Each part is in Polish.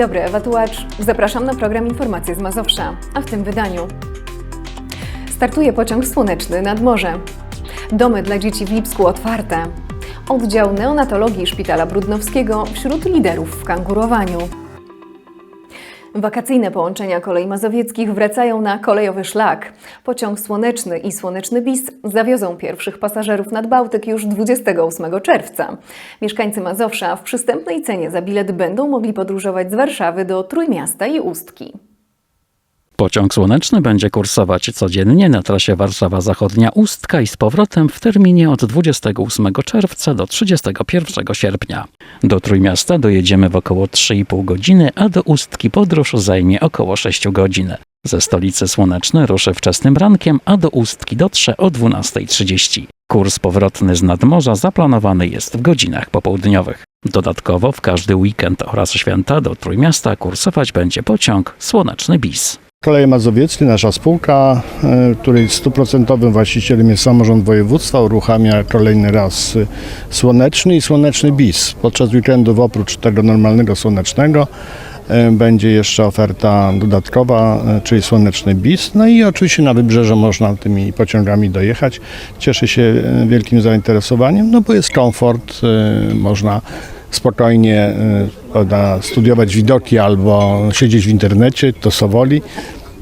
Dobry, Ewa Tułacz. Zapraszam na program Informacje z Mazowsza, a w tym wydaniu startuje pociąg słoneczny nad morze. Domy dla dzieci w Lipsku otwarte. Oddział neonatologii Szpitala Brudnowskiego wśród liderów w kangurowaniu. Wakacyjne połączenia kolei mazowieckich wracają na kolejowy szlak. Pociąg słoneczny i słoneczny bis zawiozą pierwszych pasażerów nad Bałtyk już 28 czerwca. Mieszkańcy Mazowsza w przystępnej cenie za bilet będą mogli podróżować z Warszawy do Trójmiasta i Ustki. Pociąg słoneczny będzie kursować codziennie na trasie Warszawa Zachodnia Ustka i z powrotem w terminie od 28 czerwca do 31 sierpnia. Do Trójmiasta dojedziemy w około 3,5 godziny, a do Ustki podróż zajmie około 6 godzin. Ze stolicy Słoneczny ruszy wczesnym rankiem, a do Ustki dotrze o 12.30. Kurs powrotny z nadmorza zaplanowany jest w godzinach popołudniowych. Dodatkowo w każdy weekend oraz święta do Trójmiasta kursować będzie pociąg Słoneczny Bis. Koleje Mazowieckie, nasza spółka, e, której stuprocentowym właścicielem jest samorząd województwa, uruchamia kolejny raz y, słoneczny i słoneczny bis. Podczas weekendów oprócz tego normalnego słonecznego e, będzie jeszcze oferta dodatkowa, e, czyli słoneczny bis. No i oczywiście na wybrzeże można tymi pociągami dojechać. Cieszy się e, wielkim zainteresowaniem, no bo jest komfort, e, można spokojnie e, prawda, studiować widoki albo siedzieć w internecie, to Sowoli.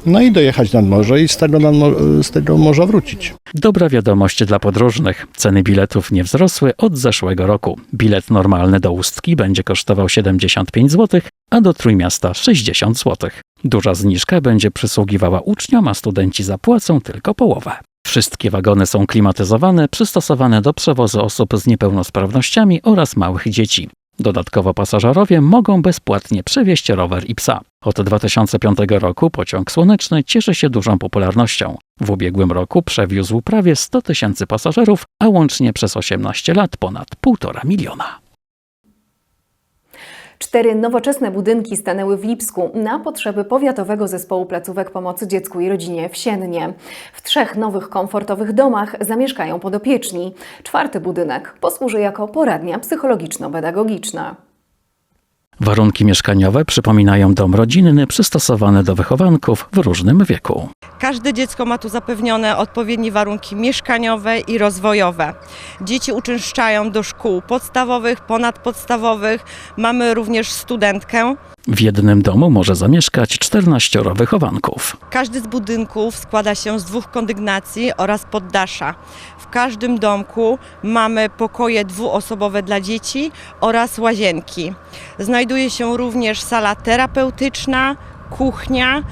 No i dojechać nad morze i z tego, nadmo- z tego morza wrócić. Dobra wiadomość dla podróżnych. Ceny biletów nie wzrosły od zeszłego roku. Bilet normalny do Ustki będzie kosztował 75 zł, a do Trójmiasta 60 zł. Duża zniżka będzie przysługiwała uczniom, a studenci zapłacą tylko połowę. Wszystkie wagony są klimatyzowane, przystosowane do przewozu osób z niepełnosprawnościami oraz małych dzieci. Dodatkowo pasażerowie mogą bezpłatnie przewieźć rower i psa. Od 2005 roku pociąg słoneczny cieszy się dużą popularnością. W ubiegłym roku przewiózł prawie 100 tysięcy pasażerów, a łącznie przez 18 lat ponad 1,5 miliona. Cztery nowoczesne budynki stanęły w Lipsku na potrzeby Powiatowego Zespołu Placówek Pomocy Dziecku i Rodzinie w Siennie. W trzech nowych komfortowych domach zamieszkają podopieczni. Czwarty budynek posłuży jako poradnia psychologiczno-pedagogiczna. Warunki mieszkaniowe przypominają dom rodzinny przystosowany do wychowanków w różnym wieku. Każde dziecko ma tu zapewnione odpowiednie warunki mieszkaniowe i rozwojowe. Dzieci uczęszczają do szkół podstawowych, ponadpodstawowych. Mamy również studentkę. W jednym domu może zamieszkać 14 wychowanków. Każdy z budynków składa się z dwóch kondygnacji oraz poddasza. W każdym domku mamy pokoje dwuosobowe dla dzieci oraz łazienki. Znajduje się również sala terapeutyczna, kuchnia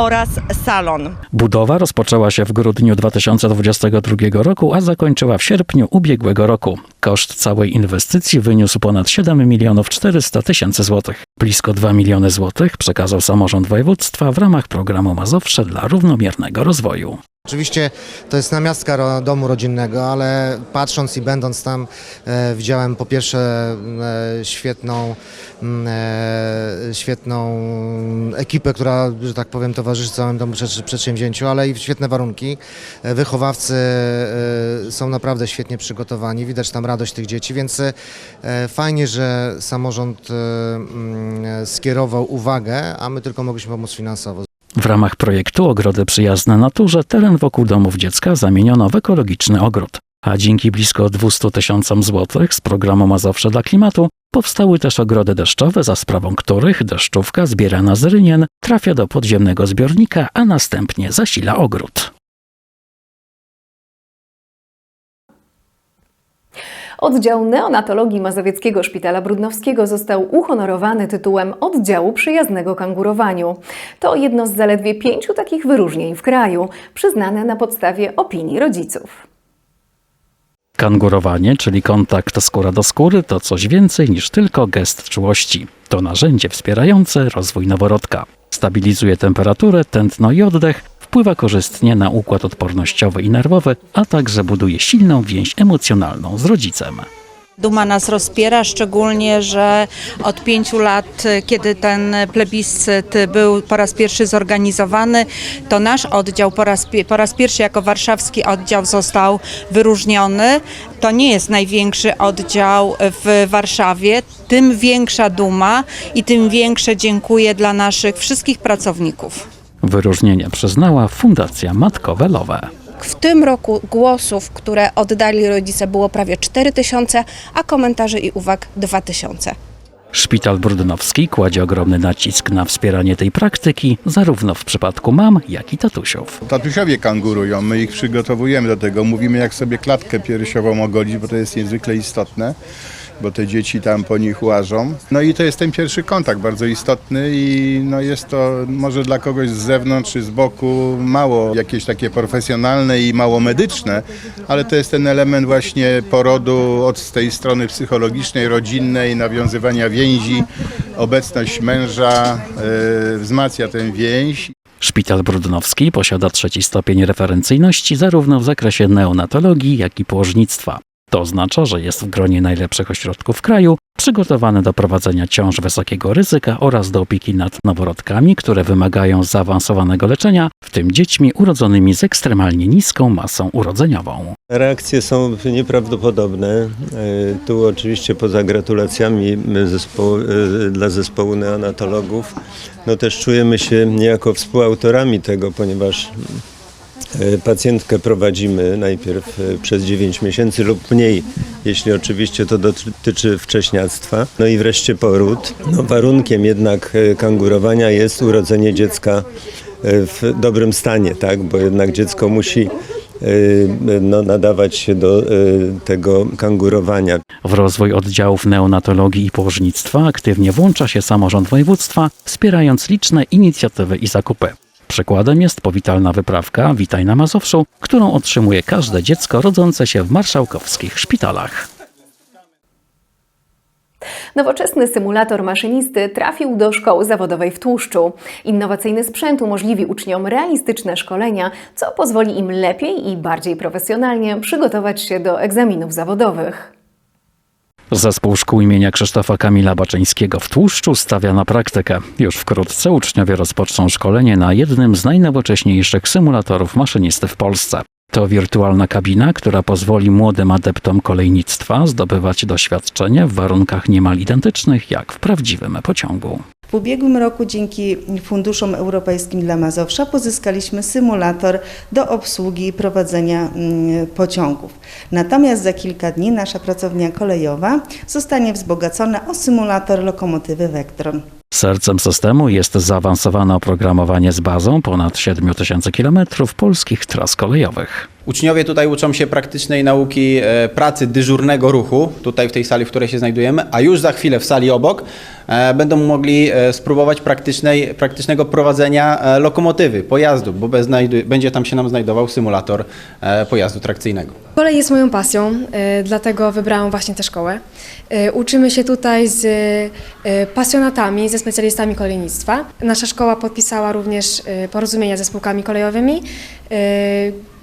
oraz salon. Budowa rozpoczęła się w grudniu 2022 roku, a zakończyła w sierpniu ubiegłego roku. Koszt całej inwestycji wyniósł ponad 7 milionów 400 tysięcy złotych. Blisko 2 miliony złotych przekazał samorząd województwa w ramach programu Mazowsze dla równomiernego rozwoju. Oczywiście to jest namiastka domu rodzinnego, ale patrząc i będąc tam e, widziałem po pierwsze e, świetną, e, świetną ekipę, która, że tak powiem, towarzyszy całemu temu przed- przedsięwzięciu, ale i świetne warunki. E, Wychowawcy e, są naprawdę świetnie przygotowani, widać tam radość tych dzieci, więc e, fajnie, że samorząd skierował uwagę, a my tylko mogliśmy pomóc finansowo. W ramach projektu Ogrody Przyjazne Naturze teren wokół domów dziecka zamieniono w ekologiczny ogród. A dzięki blisko 200 tysiącom złotych z programu Mazowsze dla Klimatu powstały też ogrody deszczowe, za sprawą których deszczówka zbierana z rynien trafia do podziemnego zbiornika, a następnie zasila ogród. Oddział neonatologii Mazowieckiego Szpitala Brudnowskiego został uhonorowany tytułem Oddziału Przyjaznego Kangurowaniu. To jedno z zaledwie pięciu takich wyróżnień w kraju, przyznane na podstawie opinii rodziców. Kangurowanie, czyli kontakt skóra do skóry, to coś więcej niż tylko gest czułości. To narzędzie wspierające rozwój noworodka. Stabilizuje temperaturę, tętno i oddech, wpływa korzystnie na układ odpornościowy i nerwowy, a także buduje silną więź emocjonalną z rodzicem. Duma nas rozpiera, szczególnie, że od pięciu lat, kiedy ten plebiscyt był po raz pierwszy zorganizowany, to nasz oddział po raz, po raz pierwszy jako warszawski oddział został wyróżniony. To nie jest największy oddział w Warszawie, tym większa duma i tym większe dziękuję dla naszych wszystkich pracowników. Wyróżnienie przyznała Fundacja Matkowe Lowe. W tym roku głosów, które oddali rodzice było prawie 4 tysiące, a komentarzy i uwag 2 tysiące. Szpital Brudnowski kładzie ogromny nacisk na wspieranie tej praktyki, zarówno w przypadku mam, jak i tatusiów. Tatusiowie kangurują, my ich przygotowujemy do tego. Mówimy, jak sobie klatkę piersiową ogolić, bo to jest niezwykle istotne, bo te dzieci tam po nich łażą. No i to jest ten pierwszy kontakt bardzo istotny i no jest to może dla kogoś z zewnątrz czy z boku mało jakieś takie profesjonalne i mało medyczne, ale to jest ten element właśnie porodu od tej strony psychologicznej, rodzinnej, nawiązywania więzi. Obecność męża e, wzmacnia tę więź Szpital Brudnowski posiada trzeci stopień referencyjności zarówno w zakresie neonatologii, jak i położnictwa. To oznacza, że jest w gronie najlepszych ośrodków kraju, przygotowany do prowadzenia ciąż wysokiego ryzyka oraz do opieki nad noworodkami, które wymagają zaawansowanego leczenia, w tym dziećmi urodzonymi z ekstremalnie niską masą urodzeniową. Reakcje są nieprawdopodobne. E, Tu oczywiście poza gratulacjami zespołu, e, dla zespołu neonatologów, no też czujemy się niejako współautorami tego, ponieważ e, pacjentkę prowadzimy najpierw e, przez 9 miesięcy lub mniej, jeśli oczywiście to dotyczy wcześniactwa. No i wreszcie poród. No warunkiem jednak e, kangurowania jest urodzenie dziecka e, w dobrym stanie, tak? bo jednak dziecko musi no, nadawać się do tego kangurowania. W rozwój oddziałów neonatologii i położnictwa aktywnie włącza się samorząd województwa, wspierając liczne inicjatywy i zakupy. Przykładem jest powitalna wyprawka Witaj na Mazowszu, którą otrzymuje każde dziecko rodzące się w marszałkowskich szpitalach. Nowoczesny symulator maszynisty trafił do szkoły zawodowej w Tłuszczu. Innowacyjny sprzęt umożliwi uczniom realistyczne szkolenia, co pozwoli im lepiej i bardziej profesjonalnie przygotować się do egzaminów zawodowych. Zespół szkół imienia Krzysztofa Kamila Baczyńskiego w Tłuszczu stawia na praktykę. Już wkrótce uczniowie rozpoczną szkolenie na jednym z najnowocześniejszych symulatorów maszynisty w Polsce. To wirtualna kabina, która pozwoli młodym adeptom kolejnictwa zdobywać doświadczenie w warunkach niemal identycznych jak w prawdziwym pociągu. W ubiegłym roku dzięki funduszom europejskim dla Mazowsza pozyskaliśmy symulator do obsługi i prowadzenia mm, pociągów. Natomiast za kilka dni nasza pracownia kolejowa zostanie wzbogacona o symulator lokomotywy Vectron. Sercem systemu jest zaawansowane oprogramowanie z bazą ponad 7000 km polskich tras kolejowych. Uczniowie tutaj uczą się praktycznej nauki e, pracy dyżurnego ruchu, tutaj w tej sali, w której się znajdujemy, a już za chwilę w sali obok będą mogli e, spróbować praktycznej, praktycznego prowadzenia e, lokomotywy, pojazdu, bo będzie tam się nam znajdował symulator e, pojazdu trakcyjnego. Kolej jest moją pasją, dlatego wybrałam właśnie tę szkołę. Uczymy się tutaj z pasjonatami, ze specjalistami kolejnictwa. Nasza szkoła podpisała również porozumienia ze spółkami kolejowymi,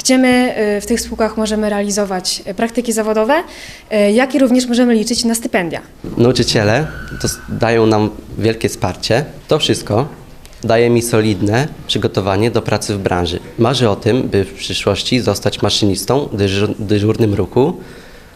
gdzie my y, w tych spółkach możemy realizować y, praktyki zawodowe, y, jak i również możemy liczyć na stypendia. Nauczyciele dają nam wielkie wsparcie. To wszystko daje mi solidne przygotowanie do pracy w branży. Marzę o tym, by w przyszłości zostać maszynistą dyżur, dyżurnym ruchu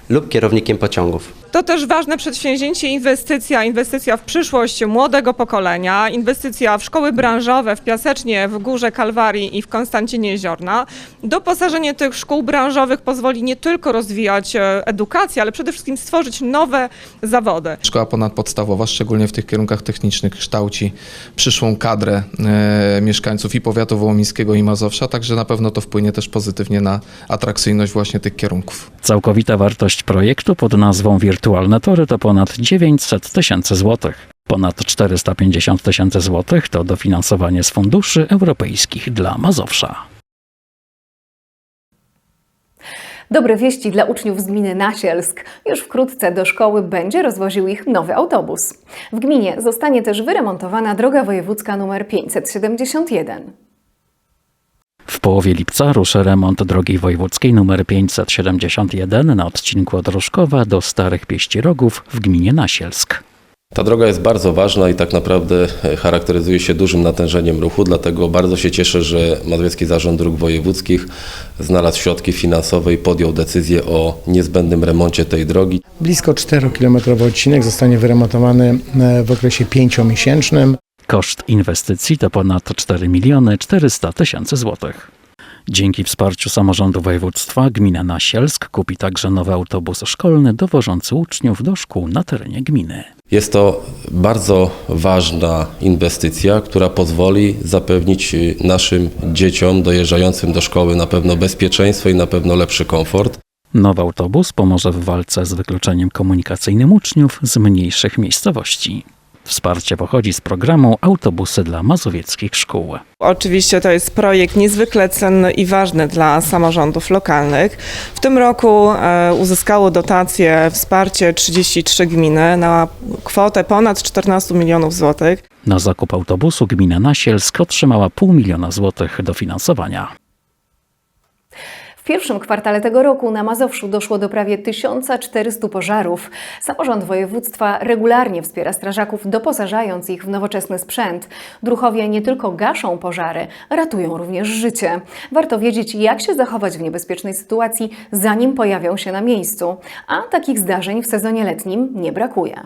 lub kierownikiem pociągów. To też ważne przedsięwzięcie, inwestycja, inwestycja w przyszłość młodego pokolenia, inwestycja w szkoły branżowe w Piasecznie, w Górze Kalwarii i w Konstancinie Jeziorna. Doposażenie tych szkół branżowych pozwoli nie tylko rozwijać e, edukację, ale przede wszystkim stworzyć nowe zawody. Szkoła ponadpodstawowa, szczególnie w tych kierunkach technicznych, kształci przyszłą kadrę e, mieszkańców i powiatu wołomińskiego i Mazowsza, także na pewno to wpłynie też pozytywnie na atrakcyjność właśnie tych kierunków. Całkowita wartość projektu pod nazwą Wirtualne Tory to ponad 900 tysięcy złotych. Ponad 450 tysięcy złotych to dofinansowanie z funduszy europejskich dla Mazowsza. Dobre wieści dla uczniów z gminy Nasielsk. Już wkrótce do szkoły będzie rozwoził ich nowy autobus. W gminie zostanie też wyremontowana droga wojewódzka nr 571. W połowie lipca ruszy remont drogi wojewódzkiej nr 571 na odcinku od Roszkowa do Starych Pieścirogów w gminie Nasielsk. Ta droga jest bardzo ważna i tak naprawdę e, charakteryzuje się dużym natężeniem ruchu, dlatego bardzo się cieszę, że Mazowiecki Zarząd Dróg Wojewódzkich znalazł środki finansowe i podjął decyzję o niezbędnym remoncie tej drogi. Blisko 4-kilometrowy odcinek zostanie wyremontowany e, w okresie pięciomiesięcznym. Koszt inwestycji to ponad 4 miliony 400 tysięcy złotych. Dzięki wsparciu samorządu województwa gmina Nasielsk kupi także nowy autobus szkolny dowożący uczniów do szkół na terenie gminy. Jest to bardzo ważna inwestycja, która pozwoli zapewnić naszym dzieciom dojeżdżającym do szkoły na pewno bezpieczeństwo i na pewno lepszy komfort. Nowy autobus pomoże w walce z wykluczeniem komunikacyjnym uczniów z mniejszych miejscowości. Wsparcie pochodzi z programu Autobusy dla mazowieckich szkół. Oczywiście to jest projekt niezwykle cenny i ważny dla samorządów lokalnych. W tym roku e, uzyskało dotację wsparcie 33 gminy na kwotę ponad 14 milionów złotych. Na zakup autobusu gmina Nasielsk otrzymała pół miliona złotych dofinansowania. W pierwszym kwartale tego roku na Mazowszu doszło do prawie 1400 pożarów. Samorząd województwa regularnie wspiera strażaków, doposażając ich w nowoczesny sprzęt. Druchowie nie tylko gaszą pożary, ratują również życie. Warto wiedzieć, jak się zachować w niebezpiecznej sytuacji, zanim pojawią się na miejscu. A takich zdarzeń w sezonie letnim nie brakuje.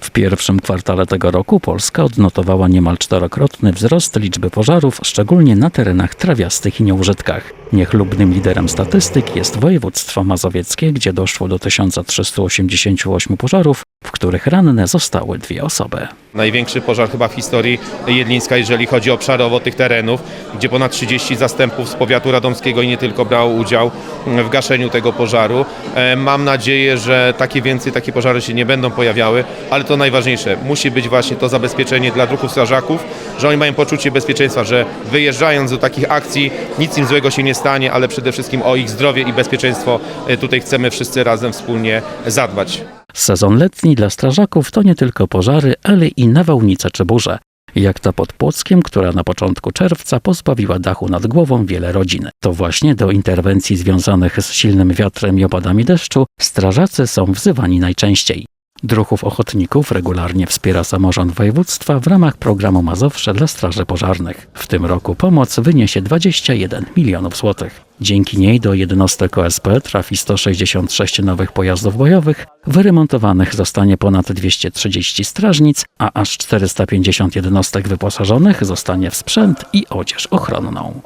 W pierwszym kwartale tego roku Polska odnotowała niemal czterokrotny wzrost liczby pożarów, szczególnie na terenach trawiastych i nieużytkach. Niechlubnym liderem statystyk jest województwo mazowieckie, gdzie doszło do 1388 pożarów, w których ranne zostały dwie osoby. Największy pożar chyba w historii Jedlińska, jeżeli chodzi obszarowo tych terenów, gdzie ponad 30 zastępów z powiatu radomskiego i nie tylko brało udział w gaszeniu tego pożaru. E, Mam nadzieję, że takie więcej, takie pożary się nie będą pojawiały, ale to najważniejsze, musi być właśnie to zabezpieczenie dla druhów strażaków, że oni mają poczucie bezpieczeństwa, że wyjeżdżając do takich akcji nic im złego się nie stanie, ale przede wszystkim o ich zdrowie i bezpieczeństwo e, tutaj chcemy wszyscy razem wspólnie zadbać. Sezon letni dla strażaków to nie tylko pożary, ale i nawałnice czy burze. Jak ta pod Płockiem, która na początku czerwca pozbawiła dachu nad głową wiele rodzin. To właśnie do interwencji związanych z silnym wiatrem i opadami deszczu strażacy są wzywani najczęściej. Druhów ochotników regularnie wspiera samorząd województwa w ramach programu Mazowsze dla straży pożarnych. W tym roku pomoc wyniesie 21 milionów złotych. Dzięki niej do jednostek OSP trafi 166 nowych pojazdów bojowych, wyremontowanych zostanie ponad 230 strażnic, a aż 450 jednostek wyposażonych zostanie w sprzęt i odzież ochronną.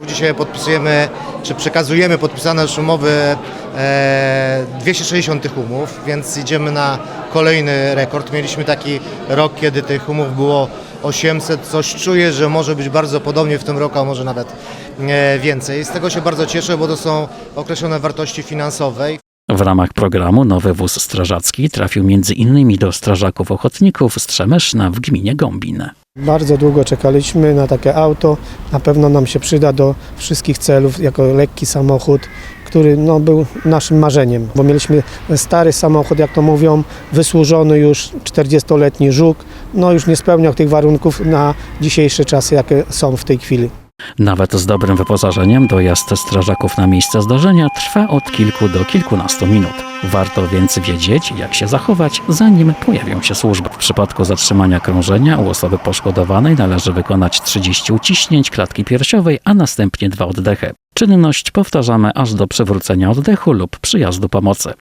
Dzisiaj podpisujemy, czy przekazujemy podpisane już umowy, e, 260 tych umów, więc idziemy na kolejny rekord. Mieliśmy taki rok, kiedy tych umów było 800. Coś czuję, że może być bardzo podobnie w tym roku, a może nawet e, więcej. Z tego się bardzo cieszę, bo to są określone wartości finansowe. W ramach programu nowy wóz strażacki trafił innymi do strażaków ochotników z Trzemeszna w gminie Gombin. Bardzo długo czekaliśmy na takie auto. Na pewno nam się przyda do wszystkich celów, jako lekki samochód, który no, był naszym marzeniem, bo mieliśmy stary samochód, jak to mówią, wysłużony już 40-letni żuk, no już nie spełniał tych warunków na dzisiejsze czasy, jakie są w tej chwili. Nawet z dobrym wyposażeniem dojazd strażaków na miejsce zdarzenia trwa od kilku do kilkunastu minut. Warto więc wiedzieć, jak się zachować, zanim pojawią się służby. W przypadku zatrzymania krążenia u osoby poszkodowanej należy wykonać 30 uciśnięć klatki piersiowej, a następnie dwa oddechy. Czynność powtarzamy aż do przywrócenia oddechu lub przyjazdu pomocy.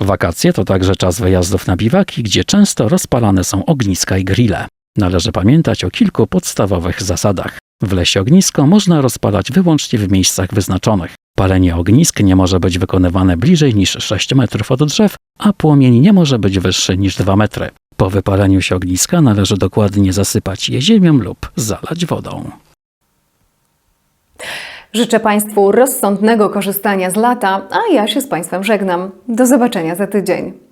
Wakacje to także czas wyjazdów na biwaki, gdzie często rozpalane są ogniska i grille. Należy pamiętać o kilku podstawowych zasadach. W lesie ognisko można rozpalać wyłącznie w miejscach wyznaczonych. Palenie ognisk nie może być wykonywane bliżej niż 6 metrów od drzew, a płomień nie może być wyższy niż 2 metry. Po wypaleniu się ogniska należy dokładnie zasypać je ziemią lub zalać wodą. Życzę Państwu rozsądnego korzystania z lata, a ja się z Państwem żegnam. Do zobaczenia za tydzień.